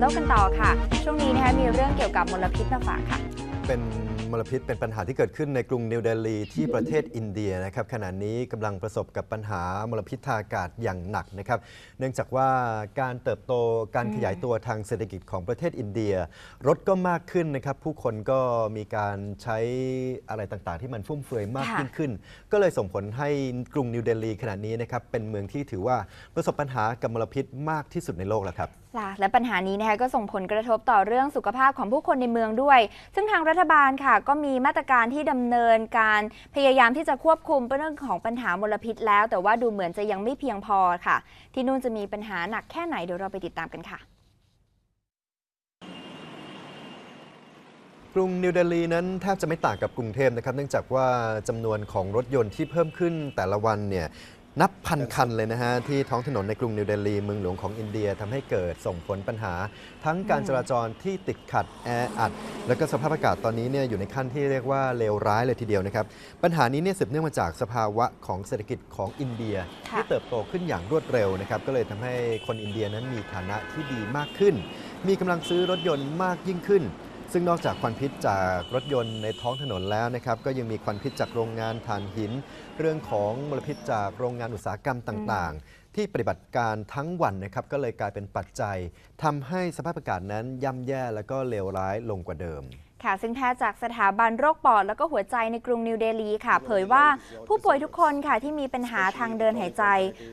โลกกันต่อค่ะ ช่วงนี้นะคะมีเรื่องเกี่ยวกับมลพิษมาฝากค่ะ เป็นมลพิษเป็นปัญหาที่เกิดขึ้นในกรุงนิวเดลีที่ประเทศอินเดียนะครับขณะนี้กำลังประสบกับปัญหามลพิษทางอากาศอย่างหนักนะครับ เนื่องจากว่าการเติบโตการขยายตัวทางเศรษฐกิจของประเทศอินเดีย รถก็มากขึ้นนะครับ ผู้คนก็มีการใช้อะไรต่างๆ ที่มันฟุ่มเฟือยมากยิ่งขึ้น ก็เลยส่งผลให้กรุงนิวเดลีขณะนี้นะครับเป็นเมืองที่ถือว่าประสบปัญหากับมลพิษมากที่สุดในโลกแล้วครับ ค่ะและปัญหานี้นะคะก็ส่งผลกระทบต่อเรื่องสุขภาพของผู้คนในเมืองด้วย ซึ่งทางรัฐบาลค่ะ ก็มีมาตรการที่ดำเนินการพยายามที่จะควบคุมเรื่องของปัญหามลพิษแล้ว แต่ว่าดูเหมือนจะยังไม่เพียงพอค่ะ ที่นู่นจะมีปัญหาหนักแค่ไหนเดี๋ยวเราไปติดตามกันค่ะกรุงนิวเดลีนั้นแทบจะไม่ต่างกับกรุงเทพนะครับ เนื่องจากว่าจำนวนของรถยนต์ที่เพิ่มขึ้นแต่ละวันเนี่ย นับพันคันเลยนะฮะ ที่ท้องถนนในกรุงนิวเดลีเมืองหลวงของอินเดียทำให้เกิดส่งผลปัญหา ทั้งการจราจรที่ติดขัดแออัด แล้วก็สภาพอากาศตอนนี้เนี่ยอยู่ในขั้นที่เรียกว่าเลวร้ายเลยทีเดียวนะครับ ปัญหานี้เนี่ยสืบเนื่องมาจากสภาวะของเศรษฐกิจของอินเดีย ที่เติบโตขึ้นอย่างรวดเร็วนะครับก็เลยทำให้คนอินเดียนั้นมีฐานะที่ดีมากขึ้น มีกำลังซื้อรถยนต์มากยิ่งขึ้น ซึ่งนอกจากควันพิษจากรถยนต์ในท้องถนนแล้วนะครับก็ยังมีควันพิษจากโรงงานถ่านหิน เรื่องของมลพิษจากโรงงานอุตสาหกรรมต่าง ๆ ที่ปฏิบัติการทั้งวันนะครับก็เลยกลายเป็นปัจจัยทำให้สภาพอากาศนั้นย่ำแย่และก็เลวร้ายลงกว่าเดิม ค่ะซึ่งแพทย์จากสถาบันโรคปอด แล้วก็หัวใจในกรุงนิวเดลีค่ะ เผยว่าผู้ป่วยทุกคนค่ะที่มีปัญหาทางเดินหายใจ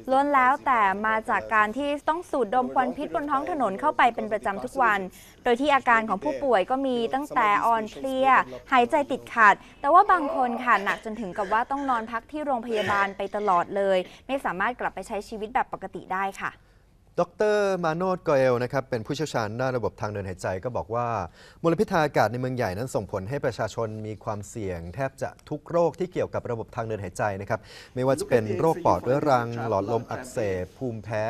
ล้วนแล้วแต่มาจากการที่ต้องสูดดมควันพิษบนท้องถนนเข้าไปเป็นประจำทุกวัน โดยที่อาการของผู้ป่วยก็มีตั้งแต่อ่อนเพลีย หายใจติดขัด แต่ว่าบางคนค่ะหนักจนถึงกับว่าต้องนอนพักที่โรงพยาบาลไปตลอดเลย ไม่สามารถกลับไปใช้ชีวิตแบบปกติได้ค่ะ ดรมาโนดกอเอลนะครับเป็นผู้เชี่ยวชาญด้านระบบทางเดินหายใจก็บอกว่ามลพิษทางอากาศในเมืองใหญ่นั้นส่งผลให้ประชาชนมีความเสี่ยง แทบจะทุกโรคที่เกี่ยวกับระบบทางเดินหายใจนะครับไม่ว่าจะเป็นโรคปอดเรื้อรัง หลอดลมอักเสบภูมิแพ้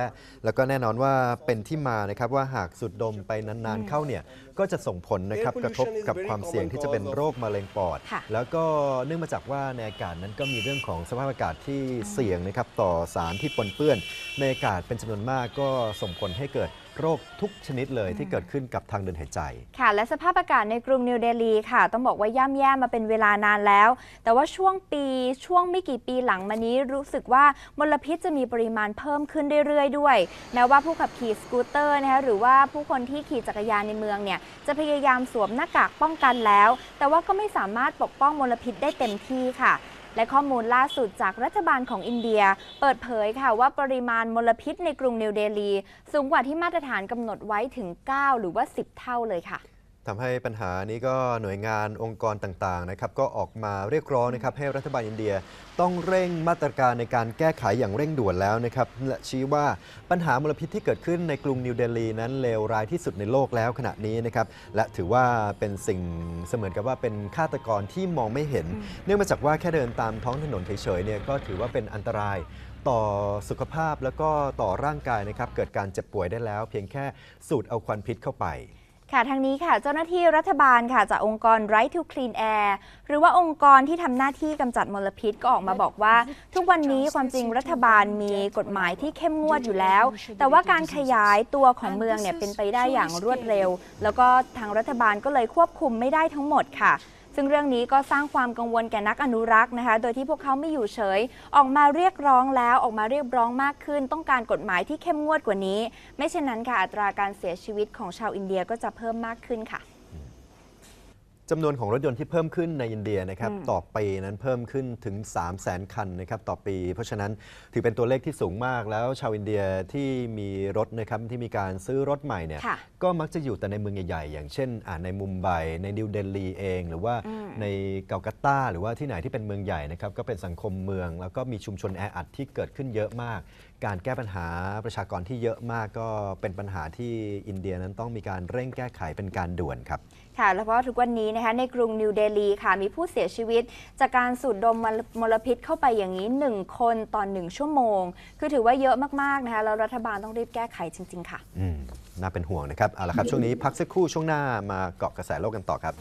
แล้วก็แน่นอนว่าเป็นที่มานะครับว่าหากสูดดมไปนานๆเข้าเนี่ยก็จะส่งผลนะครับกระทบกับความเสี่ยงที่จะเป็นโรคมะเร็งปอดค่ะแล้วก็เนื่องมาจากว่าในอากาศนั้นก็มีเรื่องของสภาพอากาศที่เสี่ยงนะครับต่อสารที่ปนเปื้อนในอากาศเป็นจำนวนมากก็ส่งผลให้เกิด โรคทุกชนิดเลยที่เกิดขึ้นกับทางเดินหายใจ ค่ะ และสภาพอากาศในกรุงนิวเดลีค่ะ ต้องบอกว่าย่ำแย่มาเป็นเวลานานแล้ว แต่ว่าช่วงปีช่วงไม่กี่ปีหลังมานี้รู้สึกว่ามลพิษจะมีปริมาณเพิ่มขึ้นเรื่อยๆ ด้วยแม้ว่าผู้ขับขี่สกูตเตอร์นะคะหรือว่าผู้คนที่ขี่จักรยานในเมืองเนี่ยจะพยายามสวมหน้ากากป้องกันแล้ว แต่ว่าก็ไม่สามารถปกป้องมลพิษได้เต็มที่ค่ะ และข้อมูลล่าสุดจากรัฐบาลของอินเดีย เปิดเผยค่ะว่าปริมาณมลพิษในกรุงนิวเดลี สูงกว่าที่มาตรฐานกำหนดไว้ถึง 9 หรือว่า 10 เท่าเลยค่ะ ทำให้ปัญหานี้ก็หน่วยงานองค์กรต่างๆนะครับก็ออกมาเรียกร้องนะครับให้รัฐบาลอินเดียต้องเร่งมาตรการในการแก้ไขอย่างเร่งด่วนแล้วนะครับและชี้ว่าปัญหามลพิษที่เกิดขึ้นในกรุงนิวเดลีนั้นเลวร้ายที่สุดในโลกแล้วขณะนี้นะครับและถือว่าเป็นสิ่งเสมือนกับว่าเป็นฆาตกรที่มองไม่เห็น เนื่องมาจากว่าแค่เดินตามท้องถนนเฉยๆเนี่ยก็ถือว่าเป็นอันตรายต่อสุขภาพแล้วก็ต่อร่างกายนะครับเกิดการเจ็บป่วยได้แล้ว เพียงแค่สูดเอาควันพิษเข้าไป ค่ะทางนี้ค่ะเจ้าหน้าที่รัฐบาลค่ะจากองค์กร Right to Clean Air หรือว่าองค์กรที่ทำหน้าที่กำจัดมลพิษก็ออกมาบอกว่า ทุกวันนี้ความจริงรัฐบาลมีกฎหมายที่เข้มงวดอยู่แล้ว แต่ว่าการขยายตัวของเมืองเนี่ยเป็นไปได้อย่างรวดเร็ว แล้วก็ทางรัฐบาลก็เลยควบคุมไม่ได้ทั้งหมดค่ะ ซึ่งเรื่องนี้ก็สร้างความกังวลแก่นักอนุรักษ์นะคะ โดยที่พวกเขาไม่อยู่เฉย ออกมาเรียกร้องแล้วออกมาเรียกร้องมากขึ้น ต้องการกฎหมายที่เข้มงวดกว่านี้ ไม่เช่นนั้นค่ะอัตราการเสียชีวิตของชาวอินเดียก็จะเพิ่มมากขึ้นค่ะ จำนวนของรถยนต์ที่เพิ่มขึ้นในอินเดียนะครับอืมต่อปีนั้นเพิ่มขึ้นถึง 3 0 0 0 0 0 คันนะครับต่อปี เพราะฉะนั้นถือเป็นตัวเลขที่สูงมากแล้วชาวอินเดียที่มีรถนะครับที่มีการซื้อรถใหม่เนี่ยค่ะก็มักจะอยู่แต่ในเมืองใหญ่ๆ อย่างเช่นอ่าในมุมไบในนิวเดลีเอง หรือว่าอืม ในเกากัตตาหรือว่าที่ไหนที่เป็นเมืองใหญ่นะครับก็เป็นสังคมเมือง แล้วก็มีชุมชนแออัดที่เกิดขึ้นเยอะมาก การแก้ปัญหาประชากรที่เยอะมากก็เป็นปัญหาที่อินเดียนั้นต้องมีการเร่งแก้ไขเป็นการด่วนครับค่ะแล้วก็ทุกวันนี้นะคะในกรุงนิวเดลีค่ะ มีผู้เสียชีวิต จากการสูดดมมลมลพิษเข้าไปอย่างนี้ 1 คนต่อ1ชั่วโมง คือถือว่าเยอะมาก ๆ นะคะ แล้วรัฐบาลต้องรีบแก้ไขจริง ๆ ค่ะ อืม น่าเป็นห่วงนะครับ เอาละครับ ช่วงนี้พักสักครู่ช่วงหน้ามาเกาะกระแสโลกกันต่อครับ